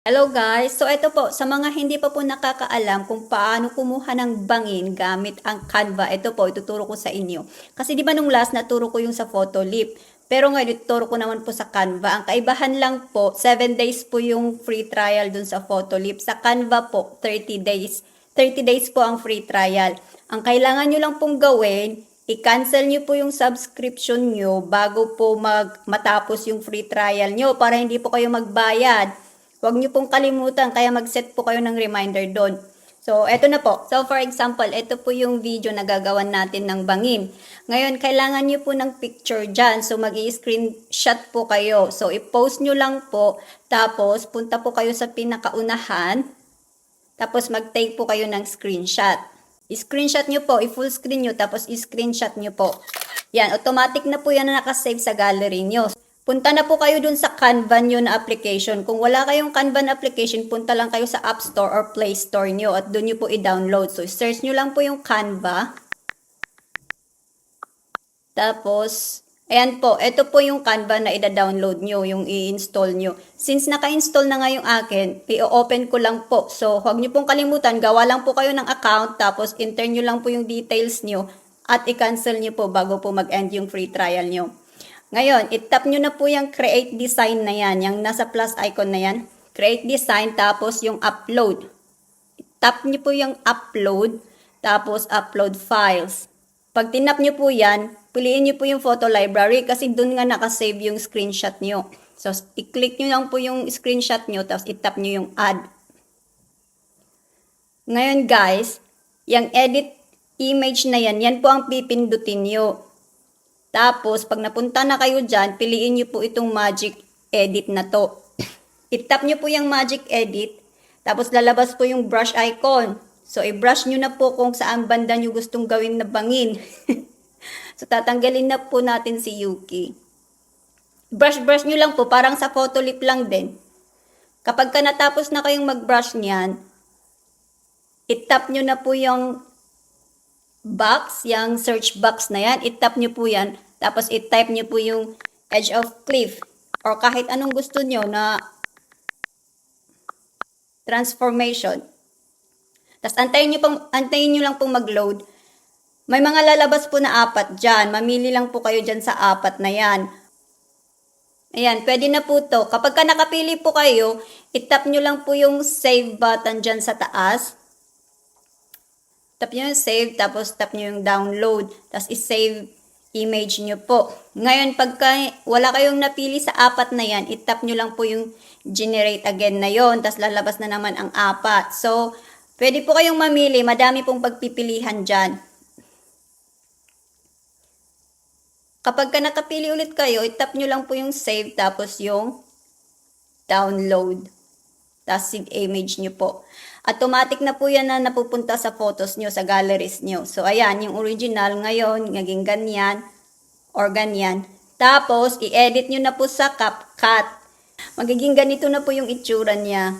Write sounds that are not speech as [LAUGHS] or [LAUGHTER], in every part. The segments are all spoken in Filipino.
Hello guys! So ito po, sa mga hindi pa po nakakaalam kung paano kumuha ng bangin gamit ang Canva, ito po, ituturo ko sa inyo. Kasi di ba nung last naturo ko yung sa Photolip, pero ngayon ituturo ko naman po sa Canva. Ang kaibahan lang po, 7 days po yung free trial dun sa Photolip. Sa Canva po, 30 days. 30 days po ang free trial. Ang kailangan nyo lang pong gawin, i-cancel nyo po yung subscription nyo bago po mag matapos yung free trial nyo para hindi po kayo magbayad. Huwag nyo pong kalimutan, kaya mag-set po kayo ng reminder doon. So, eto na po. So, for example, ito po yung video na gagawan natin ng bangin. Ngayon, kailangan nyo po ng picture dyan. So, mag screenshot po kayo. So, i-post nyo lang po. Tapos, punta po kayo sa pinakaunahan. Tapos, mag-take po kayo ng screenshot. I-screenshot nyo po, i-full screen nyo, tapos i-screenshot nyo po. Yan, automatic na po yan na nakasave sa gallery nyo. Punta na po kayo dun sa Canva nyo na application. Kung wala kayong Canva na application, punta lang kayo sa App Store or Play Store nyo at dun nyo po i-download. So, search nyo lang po yung Canva. Tapos, ayan po, ito po yung Canva na ida-download nyo, yung i-install nyo. Since naka-install na nga yung akin, i-open ko lang po. So, huwag nyo pong kalimutan, gawa lang po kayo ng account, tapos enter nyo lang po yung details nyo at i-cancel nyo po bago po mag-end yung free trial nyo. Ngayon, itap nyo na po yung create design na yan, yung nasa plus icon na yan. Create design, tapos yung upload. Tap nyo po yung upload, tapos upload files. Pag tinap nyo po yan, piliin nyo po yung photo library kasi doon nga nakasave yung screenshot nyo. So, i-click nyo lang po yung screenshot nyo, tapos itap nyo yung add. Ngayon guys, yung edit image na yan, yan po ang pipindutin nyo. Tapos, pag napunta na kayo dyan, piliin nyo po itong magic edit na to. [LAUGHS] Itap nyo po yung magic edit, tapos lalabas po yung brush icon. So, i-brush nyo na po kung saan banda nyo gustong gawin na bangin. [LAUGHS] so, tatanggalin na po natin si Yuki. Brush-brush nyo lang po, parang sa photolip lang din. Kapag ka natapos na kayong mag-brush niyan, itap nyo na po yung box, yung search box na yan, itap nyo po yan, tapos i-type nyo po yung edge of cliff or kahit anong gusto nyo na transformation. Tapos antayin nyo, pang, antayin nyo lang pong mag-load. May mga lalabas po na apat dyan. Mamili lang po kayo dyan sa apat na yan. Ayan, pwede na po to. Kapag ka nakapili po kayo, itap nyo lang po yung save button dyan sa taas. Tap nyo yung save, tapos tap nyo yung download. Tapos i-save image nyo po. Ngayon, pagka wala kayong napili sa apat na yan, itap nyo lang po yung generate again na yon Tapos lalabas na naman ang apat. So, pwede po kayong mamili. Madami pong pagpipilihan dyan. Kapag ka nakapili ulit kayo, itap nyo lang po yung save tapos yung download. Tapos image nyo po. Automatic na po yan na napupunta sa photos nyo, sa galleries nyo. So, ayan, yung original ngayon, naging ganyan or ganyan. Tapos, i-edit nyo na po sa CapCut. Magiging ganito na po yung itsura niya.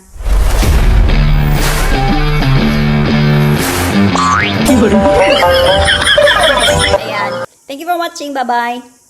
Ayan. Thank you for watching. Bye-bye.